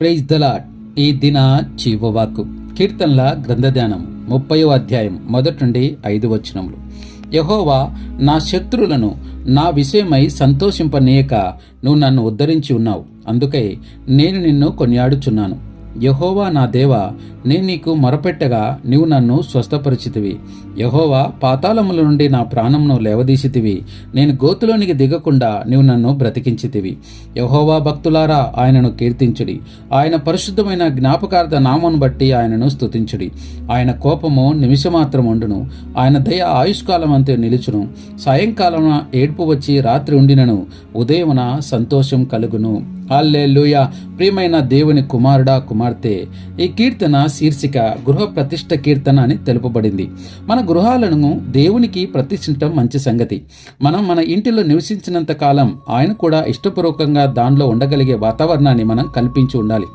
Praise దలాట్ ఈ దిన జీవవాకు కీర్తనల గ్రంథధ్యానం ముప్పయో అధ్యాయం మొదటి నుండి ఐదు వచనములు. యహోవా నా శత్రులను నా విషయమై సంతోషింపనీయక నువ్వు నన్ను ఉద్ధరించి ఉన్నావు. అందుకై నేను నిన్ను కొనియాడుచున్నాను. యహోవా నా దేవ నేను నీకు మొరపెట్టగా నీవు నన్ను స్వస్థపరిచితివి. యహోవా పాతాళముల నుండి నా ప్రాణమును లేవదీసితివి. నేను గోతులోనికి దిగకుండా నీవు నన్ను బ్రతికించితివి. యహోవా భక్తులారా ఆయనను కీర్తించుడి. ఆయన పరిశుద్ధమైన జ్ఞాపకార్థ నామను బట్టి ఆయనను స్తుతించుడి. ఆయన కోపము నిమిషమాత్రం ఉండును. ఆయన దయ ఆయుష్కాలం అంతే నిలుచును. సాయంకాలమున ఏడ్పు వచ్చి రాత్రి ఉండినను. ఉదయమున సంతోషం కలుగును. అల్లెలుయ ప్రియమైన దేవుని కుమారుడా కుమార్తె ఈ కీర్తన శీర్షిక గృహ ప్రతిష్ట కీర్తన అని తెలుపబడింది. మన గృహాలను దేవునికి ప్రతిష్ఠించడం మంచి సంగతి. మనం మన ఇంటిలో నివసించినంత కాలం ఆయన కూడా ఇష్టపూర్వకంగా దానిలో ఉండగలిగే వాతావరణాన్ని మనం కల్పించి ఉండాలి.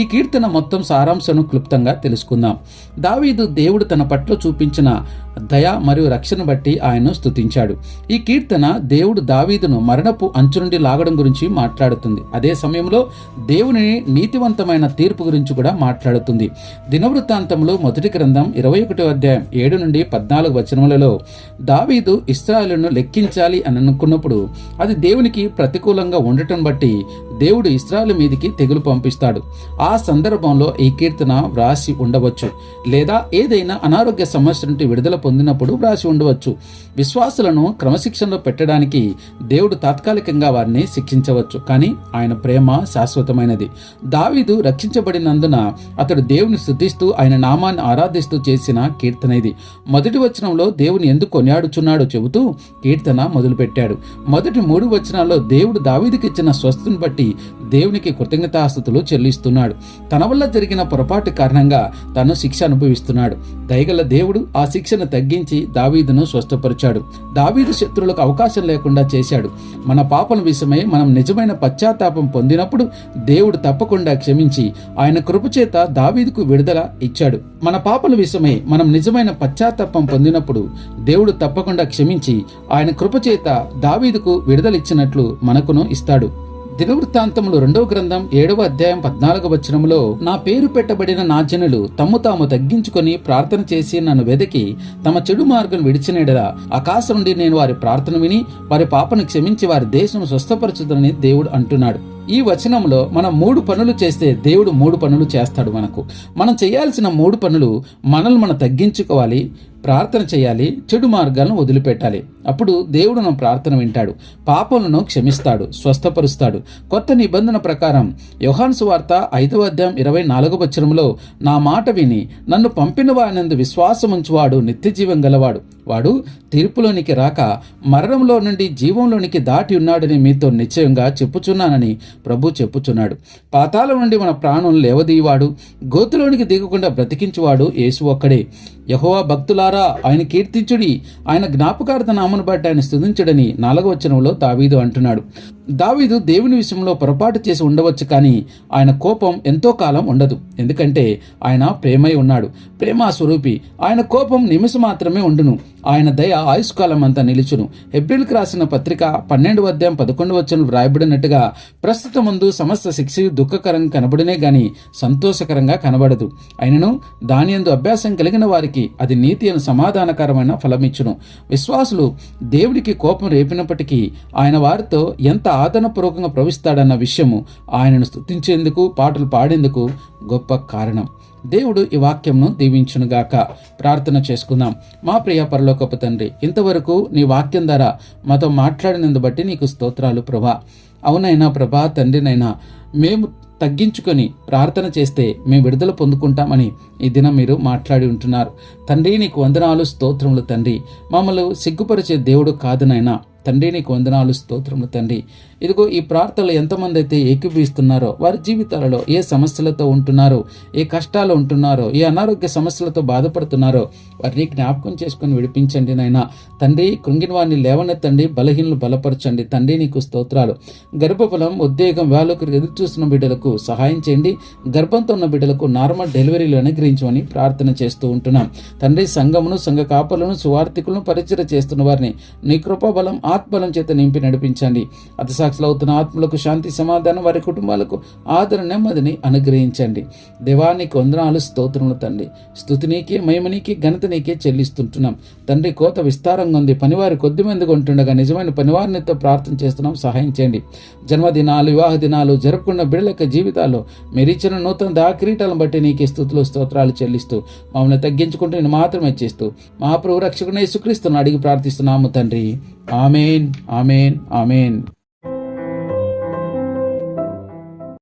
ఈ కీర్తన మొత్తం సారాంశను క్లుప్తంగా తెలుసుకుందాం. దావీదు దేవుడు తన పట్ల చూపించిన దయ మరియు రక్షణ బట్టి ఆయన్ను స్తుతించాడు. ఈ కీర్తన దేవుడు దావీదును మరణపు అంచు నుండి లాగడం గురించి మాట్లాడుతుంది. అదే సమయంలో దేవుని నీతివంతమైన తీర్పు గురించి కూడా మాట్లాడుతుంది. దినవృత్తాంతంలో మొదటి గ్రంథం ఇరవై ఒకటో అధ్యాయం ఏడు నుండి పద్నాలుగు వచనములలో దావీదు ఇస్రాయలను లెక్కించాలి అని అనుకున్నప్పుడు అది దేవునికి ప్రతికూలంగా ఉండటం బట్టి దేవుడు ఇస్రాయల్ మీదికి తెగులు పంపిస్తాడు. ఆ సందర్భంలో ఈ కీర్తన వ్రాసి ఉండవచ్చు. లేదా ఏదైనా అనారోగ్య సమస్య నుండి విడుదల పొందినప్పుడు వ్రాసి ఉండవచ్చు. విశ్వాసులను క్రమశిక్షణలో పెట్టడానికి దేవుడు తాత్కాలికంగా వారిని శిక్షించవచ్చు. కానీ ఆయన ప్రేమ శాశ్వతమైనది. దావీదు రక్షించబడినందున అతడు దేవుని శుద్ధిస్తూ ఆయన నామాన్ని ఆరాధిస్తూ చేసిన కీర్తన ఇది. మొదటి వచనంలో దేవుని ఎందుకు కొనియాడుచున్నాడో చెబుతూ కీర్తన మొదలుపెట్టాడు. మొదటి మూడు వచనాల్లో దేవుడు దావీదుకిచ్చిన స్వస్థను బట్టి దేవునికి కృతజ్ఞతాస్థుతులు చెల్లిస్తున్నాడు. తన వల్ల జరిగిన పొరపాటు కారణంగా తను శిక్ష అనుభవిస్తున్నాడు. దయగల దేవుడు ఆ శిక్షను తగ్గించి దావీదును స్వస్థపరిచాడు. దావీదు శత్రువులకు అవకాశం లేకుండా చేశాడు. మన పాపల విషయమై మనం నిజమైన పశ్చాత్తాపం పొందినప్పుడు దేవుడు తప్పకుండా క్షమించి ఆయన కృపచేత దావీదుకు విడుదల ఇచ్చాడు. మన పాపల విషయమై మనం నిజమైన పశ్చాత్తాపం పొందినప్పుడు దేవుడు తప్పకుండా క్షమించి ఆయన కృపచేత దావీదుకు విడుదల ఇచ్చినట్లు మనకును ఇస్తాడు. దినవృత్తాంతములు రెండవ గ్రంథం ఏడవ అధ్యాయం పద్నాలుగు వచనములో నా పేరు పెట్టబడిన నా జనులు తమ్ము తాము తగ్గించుకొని ప్రార్థన చేసి నన్ను వెదకి తమ చెడు మార్గం విడిచినడలా. ఆకాశం నుండి నేను వారి ప్రార్థన విని వారి పాపను క్షమించి వారి దేశం స్వస్థపరచుదని దేవుడు అంటున్నాడు. ఈ వచనంలో మనం మూడు పనులు చేస్తే దేవుడు మూడు పనులు చేస్తాడు మనకు. మనం చేయాల్సిన మూడు పనులు మనల్ని మనం తగ్గించుకోవాలి ప్రార్థన చేయాలి చెడు మార్గాలను వదిలిపెట్టాలి. అప్పుడు దేవుడు నా ప్రార్థన వింటాడు పాపలను క్షమిస్తాడు స్వస్థపరుస్తాడు. కొత్త నిబంధన ప్రకారం యోహాన్స్ వార్త ఐదవ అధ్యాయం ఇరవై నాలుగవ వచనంలో నా మాట విని నన్ను పంపిన వాడినందు విశ్వాసముంచువాడు నిత్యజీవం గలవాడు. వాడు తీర్పులోనికి రాక మరణంలో నుండి జీవంలోనికి దాటి ఉన్నాడని మీతో నిశ్చయంగా చెప్పుచున్నానని ప్రభు చెప్పుచున్నాడు. పాతాల నుండి మన ప్రాణం లేవదీవాడు గోతులోనికి దిగకుండా బ్రతికించువాడు యేసు ఒక్కడే. యహోవా ద్వారా ఆయన కీర్తించుడి ఆయన జ్ఞాపకార్థ నామను బట్టి ఆయన స్థుతించుడని నాలుగవ వచనంలో దావీదు అంటున్నాడు. దావీదు దేవుని విషయంలో పొరపాటు చేసి ఉండవచ్చు కానీ ఆయన కోపం ఎంతో కాలం ఉండదు. ఎందుకంటే ఆయన ప్రేమై ఉన్నాడు. ప్రేమ స్వరూపి ఆయన కోపం నిమిషం మాత్రమే ఉండును. ఆయన దయ ఆయుష్కాలం అంతా నిలుచును. ఎబ్రిల్కి రాసిన పత్రిక పన్నెండు అధ్యాయం పదకొండు వచ్చను వ్రాయబడినట్టుగా ప్రస్తుత ముందు సమస్త శిక్ష దుఃఖకరంగా కనబడినే గాని సంతోషకరంగా కనబడదు. అయినను దాని ఎందు అభ్యాసం కలిగిన వారికి అది నీతి అని సమాధానకరమైన ఫలమిచ్చును. విశ్వాసులు దేవుడికి కోపం రేపినప్పటికీ ఆయన వారితో ఎంత ఆదరణపూర్వకంగా ప్రవహిస్తాడన్న విషయము ఆయనను స్తుతించేందుకు పాటలు పాడేందుకు గొప్ప కారణం. దేవుడు ఈ వాక్యంను దీవించునుగాక. ప్రార్థన చేసుకుందాం. మా ప్రియ పరలోకపు తండ్రి ఇంతవరకు నీ వాక్యం ద్వారా మాతో మాట్లాడినందు బట్టి నీకు స్తోత్రాలు ప్రభా. అవునైనా ప్రభా తండ్రినైనా మేము తగ్గించుకొని ప్రార్థన చేస్తే మేము విడుదల పొందుకుంటామని ఈ దినం మీరు మాట్లాడి ఉంటున్నారు. తండ్రి నీకు వందనాలు స్తోత్రములు తండ్రి. మమ్మల్ని సిగ్గుపరిచే దేవుడు కాదునైనా తండ్రి నీకు వందనాలు స్తోత్రములు తండ్రి. ఇదిగో ఈ ప్రార్థనలు ఎంతమంది అయితే ఏకీభవిస్తున్నారో వారి జీవితాలలో ఏ సమస్యలతో ఉంటున్నారో ఏ కష్టాలు ఉంటున్నారో ఏ అనారోగ్య సమస్యలతో బాధపడుతున్నారో వారిని జ్ఞాపకం చేసుకుని విడిపించండి నాయన. తండ్రి కృంగిన వారిని లేవనెత్తండి బలహీనలు బలపరచండి. తండ్రి నీకు స్తోత్రాలు. గర్భఫలం ఉద్వేగం వ్యాలకు ఎదురు చూస్తున్న బిడ్డలకు సహాయం చేయండి. గర్భంతో ఉన్న బిడ్డలకు నార్మల్ డెలివరీలు అనుగ్రహించమని ప్రార్థన చేస్తూ ఉంటున్నాం. తండ్రి సంఘమును సంఘ కాపలను సువార్థికులను పరిచయ చేస్తున్న వారిని నీ కృపాబలం ఆత్మలం చేత నింపి నడిపించండి. అతసాక్షులు అవుతున్న ఆత్మలకు శాంతి సమాధానం వారి కుటుంబాలకు ఆదరణ నెమ్మదిని అనుగ్రహించండి. దేవానికి వందనాలు స్తోత్రములు తండ్రి. స్థుతి నీకే మహిమ నీకే ఘనత నీకే చెల్లిస్తుంటున్నాం. తండ్రి కోత విస్తారంగా ఉంది. పనివారి కొద్ది మందిగా ఉంటుండగా నిజమైన పనివారినితో ప్రార్థన చేస్తున్నాం. సహాయం చేయండి. జన్మదినాలు వివాహ దినాలు జరుపుకున్న బిడ్డల జీవితాల్లో మీరు నూతన దాకిరీటాలను బట్టి నీకే స్థుతులు స్తోత్రాలు చెల్లిస్తూ మమ్మల్ని తగ్గించుకుంటూ నేను మాత్రమే చేస్తూ మహాప్రభు రక్షకుని యేసుక్రీస్తును అడిగి ప్రార్థిస్తున్నాము తండ్రి. ஆமேன் ஆமேன் ஆமேன்